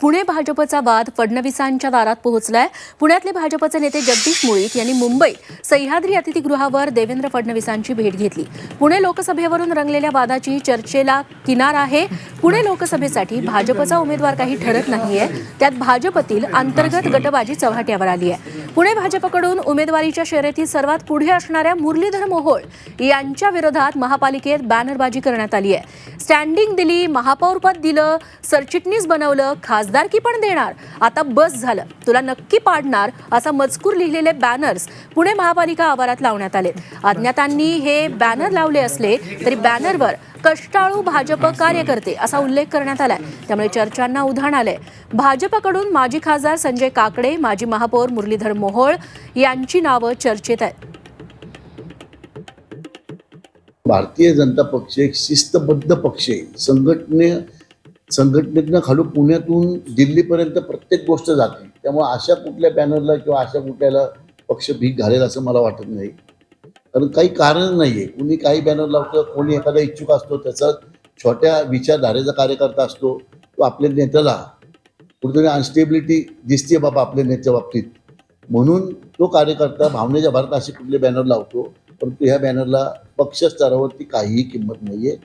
पुणे भाजपचा वाद फडणवीसांच्या दारात पोहोचलाय. पुण्यातले भाजपचे नेते जगदीश मुळीक यांनी मुंबईत सह्याद्री अतिथीगृहावर देवेंद्र फडणवीसांची भेट घेतली. पुणे लोकसभेवरून रंगलेल्या वादाची चर्चेला किनार आहे. पुणे लोकसभेसाठी भाजपचा उमेदवार काही ठरत नाहीये. त्यात भाजपतील अंतर्गत गटबाजी चव्हाट्यावर आली आहे पुणे भाजपकडून उमेदवारीच्या शर्यतीत सर्वात पुढे असणाऱ्या मुरलीधर मोहोळ यांच्या विरोधात महापालिकेत बॅनरबाजी करण्यात आली आहे स्टँडिंग दिली महापौरपद दिलं सरचिटणीस बनवलं खासदारकी पण देणार. आता बस झालं. तुला नक्की पाडणार असा मजकूर लिहिलेले बॅनर्स पुणे महापालिका आवारात लावण्यात आले. अज्ञातांनी हे बॅनर लावले असले तरी बॅनरवर कष्टाळू भाजप कार्यकर्ते असा उल्लेख करण्यात आलाय. त्यामुळे चर्चांना उधाण आलंय. भाजपकडून माजी खासदार संजय काकडे माजी महापौर मुरलीधर मोहोळ यांची नावं चर्चेत आहेत. भारतीय जनता पक्ष एक शिस्तबद्ध पक्ष आहे. संघटने संघटनेतनं खालू पुण्यातून दिल्लीपर्यंत प्रत्येक गोष्ट जाते. त्यामुळे अशा कुठल्या बॅनरला किंवा अशा कुठल्याला पक्ष भीक घालेल असं मला वाटत नाही. कारण काही कारण नाही आहे कुणी काही बॅनर लावतं कोणी एखादा इच्छुक असतो त्याचा छोट्या विचारधारेचा कार्यकर्ता असतो तो आपल्या नेत्याला कुठेतरी अनस्टेबिलिटी दिसते बाबा आपल्या नेत्या बाबतीत. म्हणून तो कार्यकर्ता भावनेच्या भरात असे कुठले बॅनर लावतो परंतु ह्या बॅनरला पक्ष स्तरावरती काहीही किंमत नाही आहे